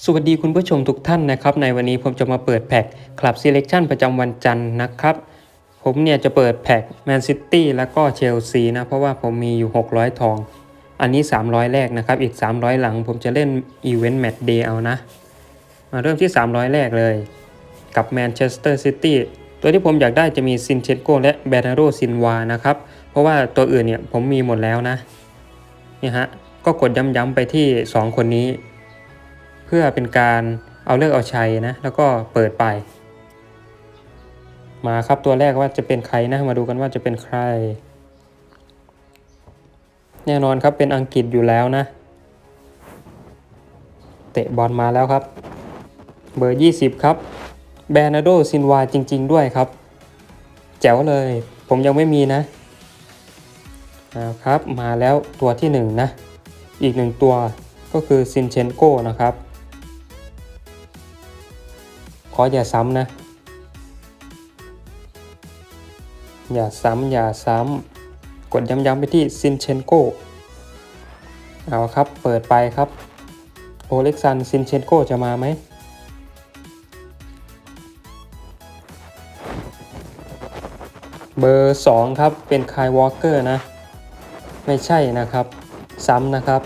สวัสดีคุณผู้ชมทุกท่านนะครับ ในวันนี้ผมจะมาเปิดแพ็กคลับ Selection ประจำวันจันทร์นะครับ ผมเนี่ยจะเปิดแพ็กแมนซิตี้แล้วก็เชลซีนะ เพราะว่าผมมีอยู่ 600 ทอง อันนี้ 300 แรกนะครับ อีก 300 หลัง ผมจะเล่นอีเวนต์แมตช์เดย์เอานะ มาเริ่มที่ 300 แรกเลย กับแมนเชสเตอร์ซิตี้ตัวที่ผมอยากได้จะมีซินเชนโกและแบนาโรซินวานะครับ เพราะว่าตัวอื่นเนี่ยผมมีหมดแล้วนะนี่ฮะก็กดย้ำๆไปที่ 2 คนนี้ พื่อเป็นการเอาเลิกเอาชัยนะ แล้วก็เปิดไป มาครับตัวแรกว่าจะเป็นใครนะ มาดูกันว่าจะเป็นใคร แน่นอนครับเป็นอังกฤษอยู่แล้วนะ เตะบอลมาแล้วครับ เบอร์ 20 ครับ แบรนาโดซินวาจริง ๆ ด้วยครับ แจ๋วเลย ผมยังไม่มีนะอ่าครับ มาแล้วตัวที่ 1 นะ อีกหนึ่งตัวก็คือซินเชนโกนะครับ ขออย่าซ้ำนะ อย่าซ้ำอย่าซ้ำกดย้ำๆไปที่ซินเชนโกเอาครับ เปิดไปครับ โอเล็กซานซินเชนโกจะมาไหม เบอร์ 2 ครับ เป็นคายวอลเกอร์นะ ไม่ใช่นะครับ ซ้ำนะครับ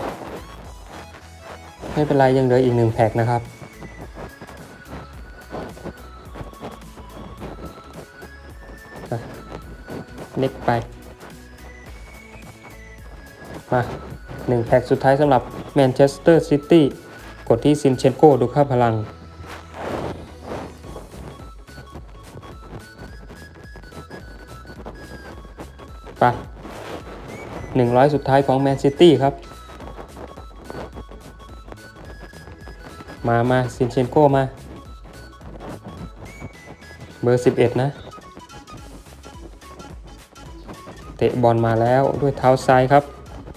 ไม่เป็นไรยังเหลืออีกหนึ่งแพ็กนะครับ เล็กไป มาหนึ่งแพ็กสุดท้ายสำหรับแมนเชสเตอร์ซิตี้กดที่ซินเชนโกดูค่าพลัง ไปหนึ่งร้อยสุดท้ายของแมนซิตี้ครับ มามาซินเชนโกมา เบอร์ 11 นะ เตะบอลมาแล้วด้วยเท้าซ้ายครับ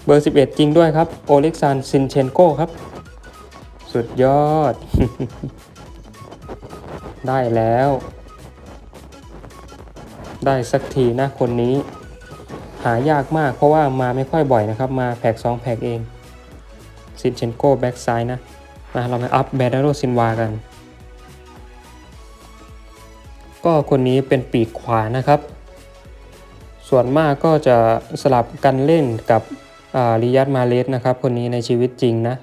เบอร์ 11 จริงด้วยครับ โอเล็กซานซินเชนโกครับ สุดยอด ได้แล้ว ได้สักทีนะคนนี้ หายากมากเพราะว่ามาไม่ค่อยบ่อยนะครับ มาแพ็ก2แพ็กเองซินเชนโกแบ็กซ้ายนะ มาเรามาอัพแบดาโรซินวากัน ก็คนนี้เป็นปีกขวานะครับ ส่วนมากก็จะสลับกันเล่นกับริยัตมาเลสนะครับ คนนี้ในชีวิตจริงนะ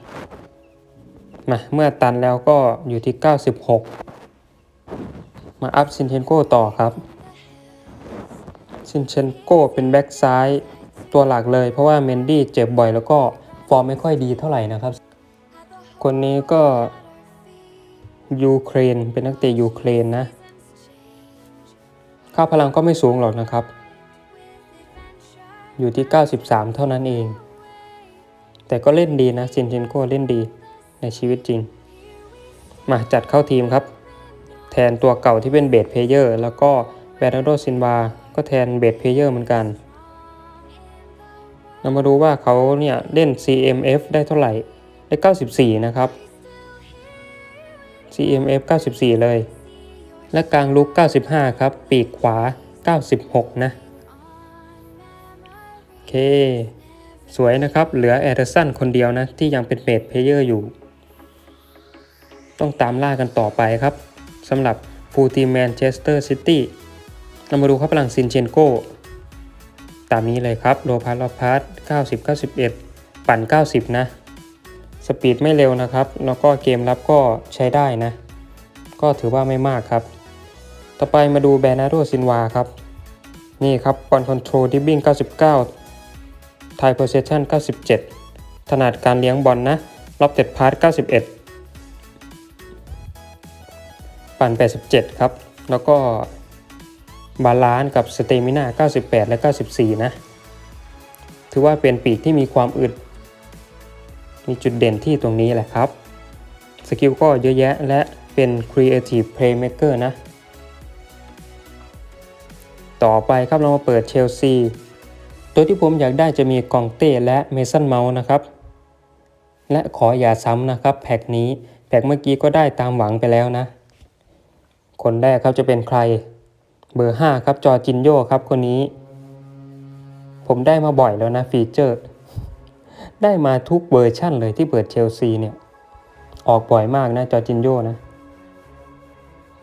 มาเมื่อตันแล้วก็อยู่ที่ 96 มาอัพซินเชนโกต่อครับซินเชนโกเป็นแบ็กซ้ายตัวหลักเลย เพราะว่าเมนดี้เจ็บบ่อยแล้วก็ฟอร์มไม่ค่อยดีเท่าไหร่นะครับ คนนี้ก็ยูเครนเป็นนักเตะยูเครนนะ ค่าพลังก็ไม่สูงหรอกนะครับ อยู่ที่ 93 เท่านั้นเอง แต่ก็เล่นดีนะซินเชนโกเล่นดีในชีวิตจริง มาจัดเข้าทีมครับ แทนตัวเก่าที่เป็นเบสเพลเยอร์ แล้วก็แบรนาโดซินวา ก็แทนเบสเพลเยอร์เหมือนกัน เรามาดูว่าเขาเนี่ยเล่น CMF ได้เท่าไหร่ ได้ 94 นะครับ CMF 94 เลย และกลางลุก 95 ครับ ปีกขวา 96 นะ เค สวยนะครับ เหลือแอเดอร์สันคนเดียวนะ ที่ยังเป็นเบสเพลเยอร์อยู่ ต้องตามล่ากันต่อไปครับสำหรับฟูทีแมนเชสเตอร์ซิตี้เรามาดูครับพลังซินเชนโกตามนี้เลยครับโลพาร์ลพาร์90 91 ปั่น 90 นะ สปีดไม่เร็วนะครับ แล้วก็เกมรับก็ใช้ได้นะ ก็ถือว่าไม่มากครับ ต่อไปมาดูแบรนาโดซินวาครับ นี่ครับบอลคอนโทรลดิบบิ้ง99 ไทยโพสเซชัน97 ถนัดการเลี้ยงบอลนะรับเต็ดพาร์ท91 ปั่น 87 ครับ แล้วก็บาลานซ์กับสเตมิน่า98 และ 94 นะ ถือว่าเป็นปีกที่มีความอึด มีจุดเด่นที่ตรงนี้แหละครับ สกิลก็เยอะแยะและเป็น Creative Playmaker นะ ต่อไปครับเรามาเปิดเชลซี ตัวที่ผมอยากได้จะมีกองเต้และเมสันเมาส์นะครับ และขออย่าซ้ำนะครับ แพ็กนี้แพ็กเมื่อกี้ก็ได้ตามหวังไปแล้วนะ คนแรกครับจะเป็นใคร เบอร์ 5 ครับจอจินโยครับคนนี้ ผมได้มาบ่อยแล้วนะฟีเจอร์ ได้มาทุกเวอร์ชั่นเลยที่เปิดเชลซีเนี่ย ออกบ่อยมากนะจอจินโยนะ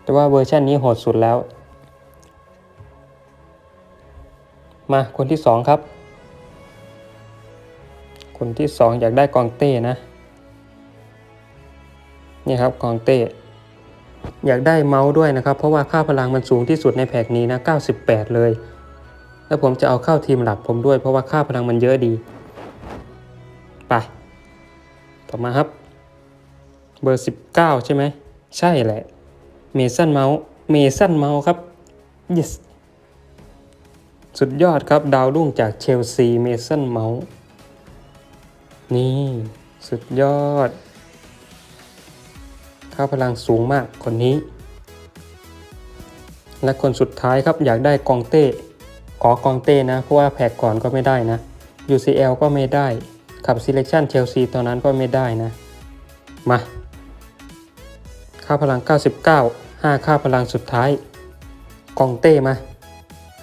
แต่ว่าเวอร์ชันนี้โหดสุดแล้ว มาคนที่สองครับ คนที่สองอยากได้กองเต้นะนี่ครับกองเต้อยากได้เมาส์ด้วยนะครับ เพราะว่าค่าพลังมันสูงที่สุดในแพ็กนี้นะ 98 เลย แล้วผมจะเอาเข้าทีมหลักผมด้วย เพราะว่าค่าพลังมันเยอะดี ไป ต่อมาครับ เบอร์ 19 ใช่ไหม ใช่แหละ เมสันเมาส์ เมสันเมาส์ครับ yes สุดยอดครับ ดาวรุ่งจากเชลซีเมสันเมาส์นี่ สุดยอด ค่าพลังสูงมากคนนี้ และคนสุดท้ายครับอยากได้กองเต้ ขอกองเต้นะ เพราะว่าแพ็กก่อนก็ไม่ได้นะ UCL ก็ไม่ได้ขับ Selection Chelsea ตอนนั้นก็ไม่ได้นะ มา ค่าพลัง 99 5 ค่าพลังสุดท้าย กองเต้มา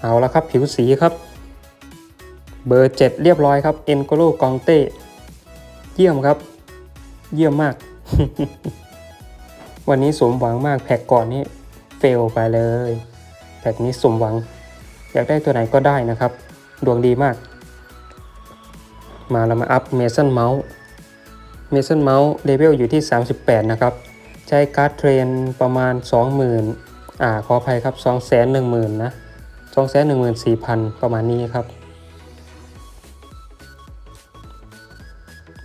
เอาละครับผิวสีครับ เบอร์ 7 เรียบร้อยครับเอ็นโกโลกองเต้เยี่ยมครับ เยี่ยมมาก วันนี้สมหวังมากแพ็กก่อนนี่เฟลไปเลยแพ็กนี้สมหวัง อยากได้ตัวไหนก็ได้นะครับ ดวงดีมาก มาเรามาอัพเมสันเมาส์เมสันเมาส์เลเวลอยู่ที่ 38 นะครับ ใช้การ์ดเทรนประมาณ 20,000อ่าขออภัยครับ 210,000นะ 214,000 ประมาณนี้ครับ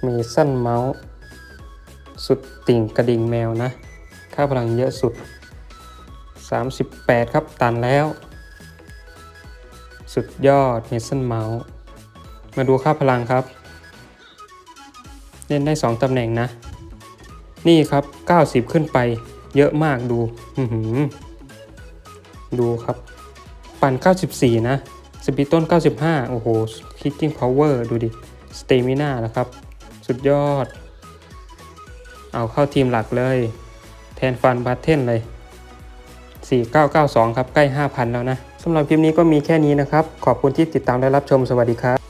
เมสันเมาส์ สุดติ่งกระดิ่งแมวนะ ค่าพลังเยอะสุด 38 ครับ ตันแล้ว สุดยอดเมสันเมาส์ มาดูค่าพลังครับ เล่นได้ 2 ตำแหน่งนะ นี่ครับ 90 ขึ้นไป เยอะมากดู ดูครับัน 94 นะสปีดต้น 95 โอ้โหคิกกิ้งพาวเวอร์ดูดิสเตมิน่าแล้วครับ สุดยอด เอาเข้าทีมหลักเลย แทนฟันบัตเทนเลย 4992 ครับ ใกล้ 5,000 แล้วนะสำหรับคลิปนี้ก็มีแค่นี้นะครับ ขอบคุณที่ติดตามและรับชมสวัสดีครับ